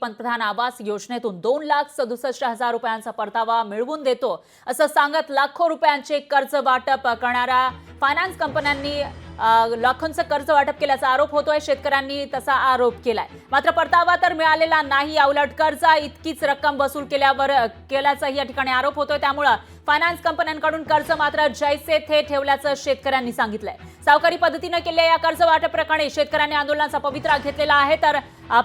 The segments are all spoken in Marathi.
पंतप्रधान आवास योजनेतून दोन लाख सदुसष्ट हजार रुपयांचा परतावा मिळवून देतो. असं सांगत लाखो रुपयांचे कर्ज वाटप करणाऱ्या फायनान्स कंपन्यांनी लाखोंचं कर्ज वाटप केल्याचा आरोप होतोय. शेतकऱ्यांनी तसा आरोप केलाय. मात्र परतावा तर मिळालेला नाही. या उलट कर्ज इतकीच रक्कम वसूल केल्यावर केल्याचाही या ठिकाणी आरोप होतोय. त्यामुळं फायनान्स कंपन्यांकडून कर्ज मात्र जैसे थे ठेवल्याचं शेतकऱ्यांनी सांगितलंय. सावकारी पद्धतीनं केलेल्या या कर्ज वाटप प्रकरणी शेतकऱ्यांनी आंदोलनाचा पवित्रा घेतलेला आहे. तर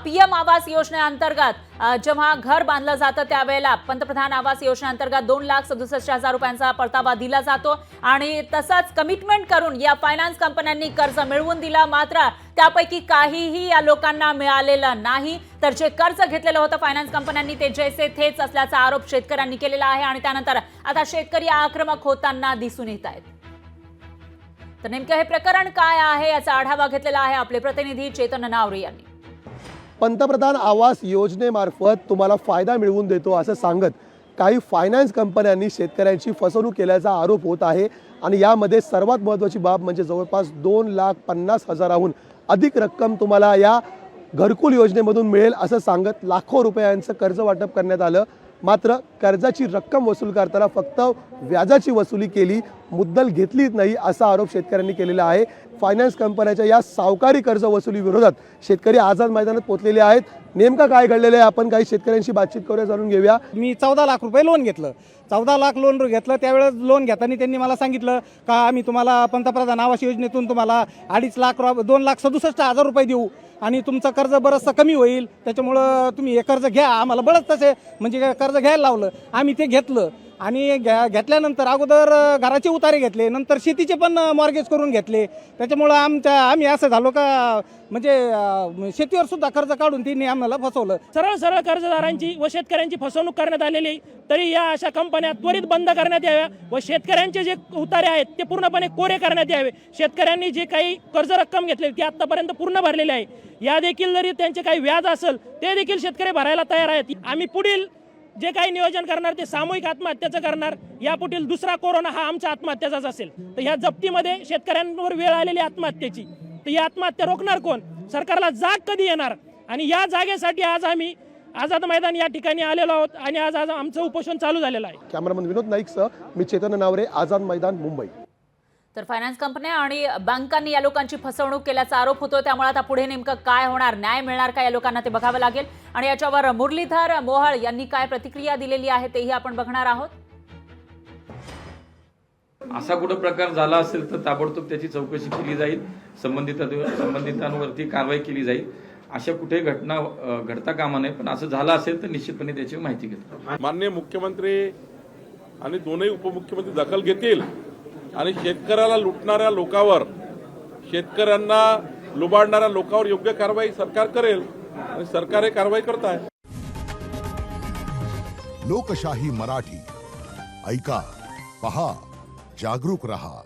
पीएम आवास योजनेअंतर्गत जेव्हा घर बांधलं जातं त्यावेळेला पंतप्रधान आवास योजनेअंतर्गत दोन लाख सदुसष्ट हजार रुपयांचा परतावा दिला जातो आणि तसाच कमिटमेंट करून या फायनान्स कंपन्यांनी कर्ज मिळवून दिला. मात्र त्यापैकी काहीही या लोकांना मिळालेलं नाही. तर जे कर्ज घेतलेलं होतं फायनान्स कंपन्यांनी ते जैसे थेच असल्याचा आरोप शेतकऱ्यांनी केलेला आहे आणि त्यानंतर आता शेतकरी आक्रमक होताना दिसून येत आहेत. तर नेमकं हे प्रकरण काय आहे याचा आढावा घेतलेला आहे आपले प्रतिनिधी चेतन नावरे यांनी. पंतप्रधान आवास योजनेमार्फत तुम्हाला फायदा मिळवून देतो असं सांगत काही फायनान्स कंपन्यांनी शेतकऱ्यांची फसवणूक केल्याचा आरोप होत आहे आणि यामध्ये सर्वात महत्त्वाची बाब म्हणजे जवळपास दोन लाख पन्नास हजाराहून अधिक रक्कम तुम्हाला या घरकुल योजनेमधून मिळेल असं सांगत लाखो रुपयांचं कर्ज वाटप करण्यात आलं. मात्र कर्जाची रक्कम वसूल करताना फक्त व्याजाची वसुली केली मुद्दल घेतलीच नाही असा आरोप शेतकऱ्यांनी केलेला आहे. फायनान्स कंपन्याच्या या सावकारी कर्ज वसुली विरोधात शेतकरी आझाद मैदानात पोचलेले आहेत. नेमकं काय घडलेलं आहे आपण काही शेतकऱ्यांशी बातचीत करूया जाणून घेऊया. मी चौदा लाख रुपये लोन घेतलं. चौदा लाख लोन घेतलं त्यावेळेस लोन घेताना त्यांनी मला सांगितलं का आम्ही तुम्हाला पंतप्रधान आवास योजनेतून तुम्हाला अडीच लाख दोन लाख सदुसष्ट हजार रुपये देऊ. आणि तुमचं कर्ज बरंचसं कमी होईल त्याच्यामुळं तुम्ही हे कर्ज घ्या आम्हाला बरंच तसे म्हणजे कर्ज घ्यायला लावलं आम्ही ते घेतलं. आणि घ्या घेतल्यानंतर अगोदर घराचे उतारे घेतले नंतर शेतीचे पण मॉर्गेज करून घेतले. त्याच्यामुळं आमच्या आम्ही असं झालो का म्हणजे शेतीवर सुद्धा कर्ज काढून त्यांनी आम्हाला फसवलं. सरळ सरळ कर्जदारांची व शेतकऱ्यांची फसवणूक करण्यात आलेली तरी या अशा कंपन्या त्वरित बंद करण्यात याव्या व शेतकऱ्यांचे जे उतारे आहेत ते पूर्णपणे कोरे करण्यात यावे. शेतकऱ्यांनी जे काही कर्ज रक्कम घेतली ती आतापर्यंत पूर्ण भरलेली आहे. या देखील जरी त्यांचे काही व्याज असेल ते देखील शेतकरी भरायला तयार आहेत. आम्ही पुढील जे काही नियोजन करणार ते सामूहिक आत्महत्याचं करणार यापुढील दुसरा कोरोना हा आमच्या आत्महत्याचाच असेल. तर ह्या जप्तीमध्ये शेतकऱ्यांवर वेळ आलेली आत्महत्येची. तर ही आत्महत्या रोखणार कोण? सरकारला जाग कधी येणार? आणि या जागेसाठी आज आम्ही आझाद मैदान या ठिकाणी आलेलो आहोत आणि आज आज आमचं उपोषण चालू झालेलं आहे. कॅमेरामन विनोद नाईकसह मी चेतन नावरे आझाद मैदान मुंबई. तर फायनान्स कंपन्या आणि बँकांनी या लोकांची फसवणूक केल्याचा आरोप होतो त्यामुळे आता पुढे नेमकं काय होणार न्याय मिळणार का या लोकांना ते बघावं लागेल. आणि याच्यावर मुरलीधर मोहळ यांनी काय प्रतिक्रिया दिलेली आहे तेही आपण बघणार आहोत. असा कुठं प्रकार झाला असेल तर ताबडतोब त्याची चौकशी केली जाईल. संबंधित संबंधितांवरती कारवाई केली जाईल. अशा कुठेही घटना घडता कामा नये. पण असं झालं असेल तर निश्चितपणे त्याची माहिती घेतो माननीय मुख्यमंत्री आणि दोनही उपमुख्यमंत्री दखल घेतील. आणि शेतकऱ्याला लुटणाऱ्या लोकावर शेतकऱ्यांना लुबाडणाऱ्या लोकांवर योग्य कारवाई सरकार करेल आणि सरकार हे कारवाई करत आहे लोकशाही मराठी. ऐका पहा जागरूक रहा.